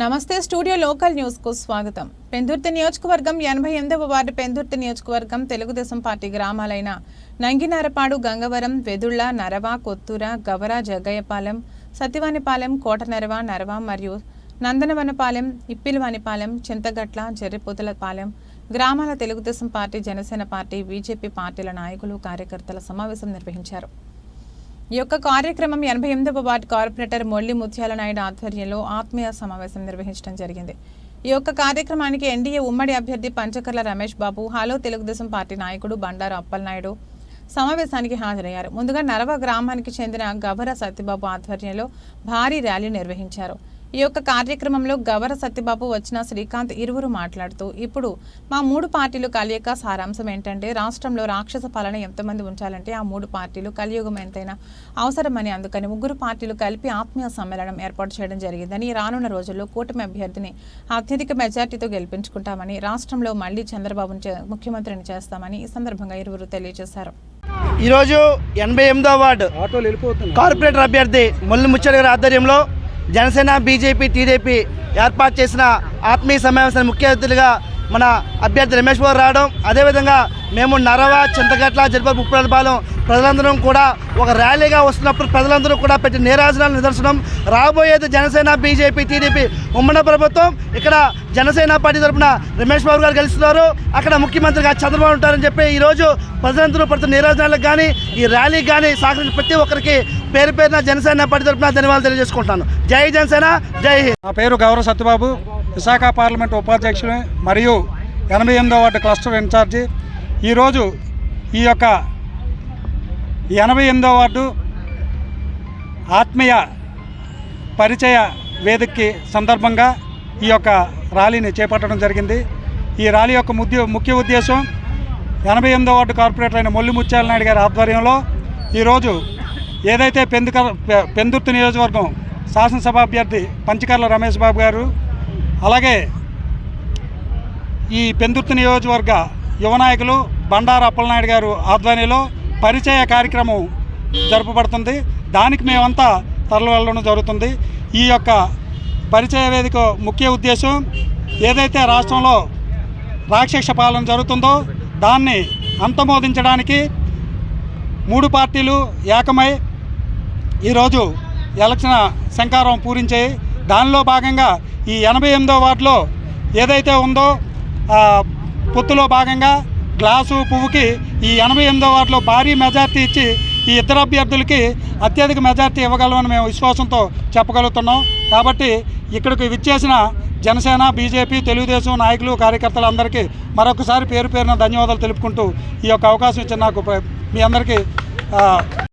నమస్తే studio local న్యూస్కు స్వాగతం. పెందుర్తి నియోజకవర్గం ఎనభై ఎనిమిదవ వార్డు పెందుర్తి నియోజకవర్గం తెలుగుదేశం పార్టీ గ్రామాలైన నంగినారపాడు గంగవరం వెదుళ్ళ నరవ కొత్తూర గవర జగ్గయ్యపాలెం సత్యవానిపాలెం కోటనరవ నరవ మరియు నందనవనపాలెం ఇప్పిలవానిపాలెం చింతగట్ల జర్రిపోతులపాలెం గ్రామాల Telugu Desam party Janasena party BJP పార్టీల నాయకులు కార్యకర్తల సమావేశం నిర్వహించారు. ఈ యొక్క కార్యక్రమం ఎనభై ఎనిమిదవ వార్డు కార్పొరేటర్ మొల్లి ముత్యాల నాయుడు ఆధ్వర్యంలో ఆత్మీయ సమావేశం నిర్వహించడం జరిగింది. ఈ యొక్క కార్యక్రమానికి ఎన్డీఏ ఉమ్మడి అభ్యర్థి పంచకర్ల రమేష్ బాబు హలో తెలుగుదేశం పార్టీ నాయకుడు బండారు అప్పలనాయుడు సమావేశానికి హాజరయ్యారు. ముందుగా నరవ గ్రామానికి చెందిన గవర సత్యబాబు ఆధ్వర్యంలో భారీ ర్యాలీ నిర్వహించారు. ఈ యొక్క కార్యక్రమంలో గవర సత్యబాబు వచ్చిన శ్రీకాంత్ ఇరువురు మాట్లాడుతూ ఇప్పుడు మా మూడు పార్టీలు కలియక సారాంశం ఏంటంటే రాష్ట్రంలో రాక్షస పాలన ఎంతమంది ఉంచాలంటే ఆ మూడు పార్టీలు కలియుగం ఎంతైనా అవసరమని అందుకని ముగ్గురు పార్టీలు కలిపి ఆత్మీయ సమ్మేళనం ఏర్పాటు చేయడం జరిగిందని రానున్న రోజుల్లో కూటమి అభ్యర్థిని అత్యధిక మెజార్టీతో గెలిపించుకుంటామని రాష్ట్రంలో మళ్ళీ చంద్రబాబును చే- ముఖ్యమంత్రిని చేస్తామని ఈ సందర్భంగా ఇరువురు తెలియజేశారు. ఈరోజు ఎనభై ఎనిమిదో వార్డు కార్పొరేటర్ అభ్యర్థి ముల్లి ముచ్చడి గారి ఆధ్వర్యంలో జనసేన బీజేపీ టీడీపీ ఏర్పాటు చేసిన ఆత్మీయ సమావేశానికి ముఖ్య అతిథులుగా మన అభ్యర్థి రమేష్ బాబు రావడం. అదేవిధంగా మేము నరవ చింతగట్ల జరిపే ముప్పలపాలెం ప్రజలందరం కూడా ఒక ర్యాలీగా వస్తున్నప్పుడు ప్రజలందరూ కూడా పెట్టి నీరాజనాలు నిదర్శనం. రాబోయేది జనసేన బీజేపీ టీడీపీ ఉమ్మడి ప్రభుత్వం. ఇక్కడ జనసేన పార్టీ తరఫున రమేష్ బాబు గారు గెలుస్తున్నారు. అక్కడ ముఖ్యమంత్రిగా చంద్రబాబు ఉంటారని చెప్పి ఈరోజు ప్రజలందరూ పడుతున్న నీరాజనాలకు కానీ ఈ ర్యాలీకి కానీ సహకరించిన ప్రతి ఒక్కరికి పేరు పేరున జనసేన పార్టీ తరఫున ధన్యవాదాలు తెలియజేసుకుంటాను. జై జనసేన జై హింద్. నా పేరు గౌరవ సత్యబాబు. విశాఖ పార్లమెంట్ ఉపాధ్యక్షుడు మరియు ఎనభై ఎనిమిదో వార్డు క్లస్టర్ ఇన్ఛార్జి ఈరోజు ఈ యొక్క ఎనభై ఎనిమిదో వార్డు ఆత్మీయ పరిచయ వేదికకి సందర్భంగా ఈ యొక్క ర్యాలీని చేపట్టడం జరిగింది. ఈ ర్యాలీ యొక్క ముద్య ముఖ్య ఉద్దేశం ఎనభై ఎనిమిదో వార్డు కార్పొరేటర్ అయిన మొల్లి ముత్యాల నాయుడు గారి ఆధ్వర్యంలో ఈరోజు ఏదైతే పెందుక పెందుర్తి నియోజకవర్గం శాసనసభ అభ్యర్థి పంచకర్ల రమేష్ బాబు గారు అలాగే ఈ పెందుర్తి నియోజకవర్గ యువ నాయకులు బండారు అప్పలనాయుడు గారు ఆధ్వర్యంలో పరిచయ కార్యక్రమం జరుపబడుతుంది దానికి మేమంతా తరలి వెళ్ళడం జరుగుతుంది. ఈ యొక్క పరిచయ వేదిక ముఖ్య ఉద్దేశం ఏదైతే రాష్ట్రంలో రాక్షస పాలన జరుగుతుందో దాన్ని అంతమోదించడానికి మూడు పార్టీలు ఏకమై ఈరోజు ఎలక్షన్ శంకారం పూరించాయి దానిలో భాగంగా ఈ ఎనభై ఎనిమిదో వార్డులో ఏదైతే ఉందో పొత్తులో భాగంగా గ్లాసు పువ్వుకి ఈ ఎనభై ఎనిమిదో వార్డులో భారీ మెజార్టీ ఇచ్చి ఈ ఇద్దరు అభ్యర్థులకి అత్యధిక మెజార్టీ ఇవ్వగలమని మేము విశ్వాసంతో చెప్పగలుగుతున్నాం. కాబట్టి ఇక్కడికి విచ్చేసిన జనసేన బీజేపీ తెలుగుదేశం నాయకులు కార్యకర్తలందరికీ మరొకసారి పేరు పేరున ధన్యవాదాలు తెలుపుకుంటూ ఈ యొక్క అవకాశం ఇచ్చిన నాకు మీ అందరికీ